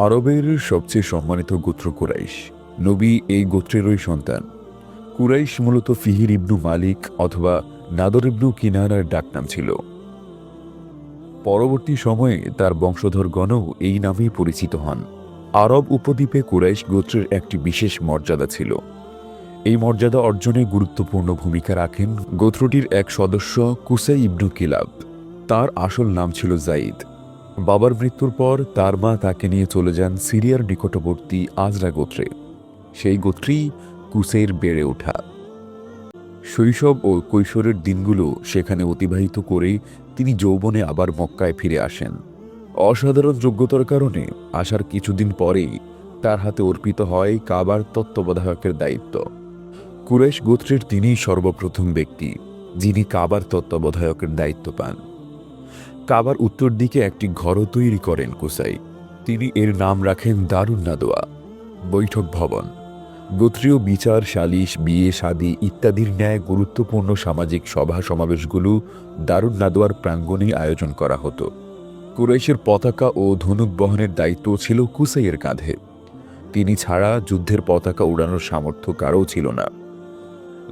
আরবের সবচেয়ে সম্মানিত গোত্র কুরাইশ। নবী এই গোত্রেরই সন্তান। কুরাইশ মূলত ফিহির ইবনু মালিক অথবা নাদর ইবনু কিনারার ডাকনাম ছিল। পরবর্তী সময়ে তার বংশধরগণও এই নামেই পরিচিত হন। আরব উপদ্বীপে কুরাইশ গোত্রের একটি বিশেষ মর্যাদা ছিল। এই মর্যাদা অর্জনে গুরুত্বপূর্ণ ভূমিকা রাখেন গোত্রটির এক সদস্য কুসাই ইবনু কিলাব। তার আসল নাম ছিল জাইদ। বাবার মৃত্যুর পর তার মা তাকে নিয়ে চলে যান সিরিয়ার নিকটবর্তী আজরা গোত্রে। সেই গোত্রেই কুসের বেড়ে ওঠা। শৈশব ও কৈশোরের দিনগুলো সেখানে অতিবাহিত করে তিনি যৌবনে আবার মক্কায় ফিরে আসেন। অসাধারণ যোগ্যতার কারণে আসার কিছুদিন পরেই তার হাতে অর্পিত হয় কাবার তত্ত্বাবধায়কের দায়িত্ব। কুরেশ গোত্রের তিনিই সর্বপ্রথম ব্যক্তি যিনি কাবার তত্ত্বাবধায়কের দায়িত্ব পান। কাবার উত্তর দিকে একটি ঘরও তৈরি করেন কুসাই। তিনি এর নাম রাখেন দারুণ নাদোয়া। বৈঠক ভবন। গোত্রীয় বিচার, সালিশ, বিয়ে শাদী ইত্যাদির ন্যায় গুরুত্বপূর্ণ সামাজিক সভা সমাবেশগুলো দারুণ নাদোয়ার প্রাঙ্গণে আয়োজন করা হতো। কুরাইশের পতাকা ও ধনুক বহনের দায়িত্ব ছিল কুসাইয়ের কাঁধে। তিনি ছাড়া যুদ্ধের পতাকা উড়ানোর সামর্থ্য কারও ছিল না।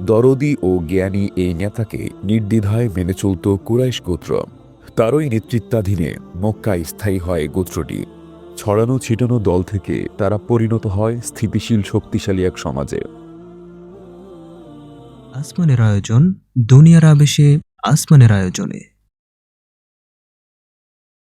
দরদি ও জ্ঞানী এই নেতাকে নির্দ্বিধায় মেনে চলত কুরাইশ গোত্র। তারই নেতৃত্বাধীনে মক্কায় স্থায়ী হয় গোত্রটি। ছড়ানো ছিটানো দল থেকে তারা পরিণত হয় স্থিতিশীল, শক্তিশালী এক সমাজে। আসমানের আয়োজন দুনিয়ার আবেশে, আসমানের আয়োজনে।